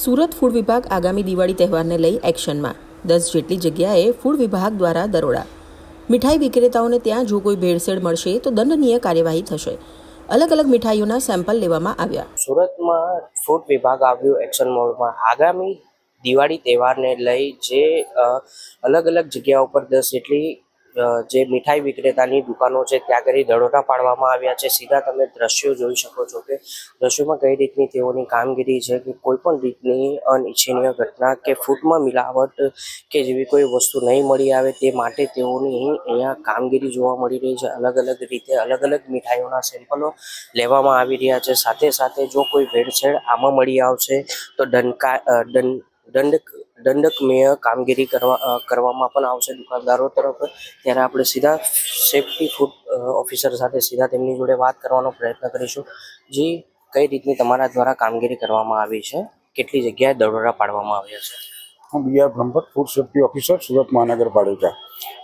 Surat food વિભાગ આગામી દિવાળી તહેવારને લઈ એક્શનમાં. દસ જેટલી જગ્યાએ ફૂડ વિભાગ દ્વારા દરોડા. મીઠાઈ વિક્રેતાઓને ત્યાં જો કોઈ ભેળસેળ મળશે તો દંડનીય કાર્યવાહી થશે. અલગ અલગ મીઠાઈઓના સેમ્પલ લેવામાં આવ્યા. સુરતમાં ફૂડ વિભાગ આવ્યું એક્શન મોડમાં. આગામી દિવાળી તહેવારને લઈ જે અલગ અલગ જગ્યા ઉપર દસ જેટલી જે મીઠાઈ વિક્રેતાની દુકાનો છે, ત્યાં કરી દરોડા પાડવામાં આવ્યા છે. સીધા તમે દ્રશ્યો જોઈ શકો છો કે દ્રશ્યોમાં કઈ રીતની તેઓની કામગીરી છે કે કોઈ પણ રીતની અનિચ્છનીય ઘટના કે ફૂટમાં મિલાવટ કે જેવી કોઈ વસ્તુ નહીં મળી આવે તે માટે તેઓની અહીંયા કામગીરી જોવા મળી રહી છે. અલગ અલગ રીતે અલગ અલગ મીઠાઈઓના સેમ્પલો લેવામાં આવી રહ્યા છે. સાથે સાથે જો કોઈ ભેળસેળ આમાં મળી આવશે તો દંડકા દંડ દંડ દંડકમય કામગીરી કરવા કરવામાં પણ આવશે દુકાનદારો તરફ. ત્યારે આપણે સીધા સેફટી ફૂડ ઓફિસર સાથે સીધા તેમની જોડે વાત કરવાનો પ્રયત્ન કરીશું. જે કઈ રીતની તમારા દ્વારા કામગીરી કરવામાં આવી છે? કેટલી જગ્યાએ દરોડા પાડવામાં આવ્યા છે? હું B R food safety officer Surat Mahanagarpalika.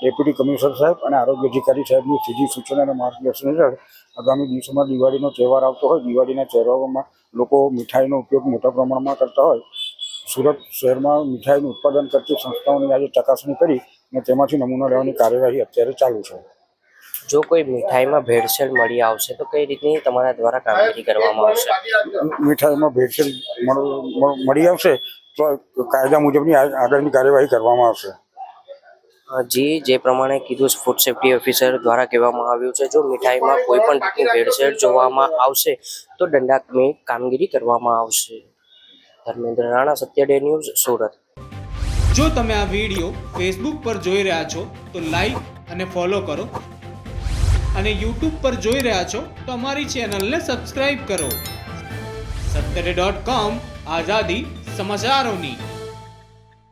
Deputy commissioner સાહેબ અને આરોગ્ય અધિકારી સાહેબની સીધી સૂચના અને માર્ગદર્શન હેઠળ આગામી દિવસોમાં દિવાળીનો તહેવાર આવતો હોય, દિવાળીના તહેવારોમાં લોકો મીઠાઈનો ઉપયોગ મોટા પ્રમાણમાં કરતા હોય સુરત શહેરમાં મીઠાઈનું ઉત્પાદન કરતી સંસ્થાઓની આજે ચકાસણી કરી અને તેમાંથી નમૂના લેવાની કાર્યવાહી અત્યારે ચાલુ છે. જો કોઈ મીઠાઈમાં ભેળસેળ મળી આવશે તો કઈ રીતની તમારા દ્વારા કામગીરી કરવામાં આવશે? મીઠાઈમાં ભેળસેળ મળ- આવશે તો કાયદા મુજબની આગળની કાર્યવાહી કરવામાં આવશે. જી જે પ્રમાણે કીધું છે ફૂડ સેફ્ટી ઓફિસર દ્વારા કહેવામાં આવ્યું છે જો મીઠાઈમાં કોઈ પણ રીતની ભેળસેળ જોવામાં આવશે તો દંડાત્મક કામગીરી કરવામાં આવશે. Dharmendra Rana Satya day news, Surat. જો તમે આ વીડિયો ફેસબુક પર જોઈ રહ્યા છો, તો લાઈક અને ફોલો કરો. અને યુટ્યુબ પર જોઈ રહ્યા છો, તો અમારી ચેનલને સબસ્ક્રાઇબ કરો. સત્તરે ડોટ કોમ આઝાદી સમાચારોની.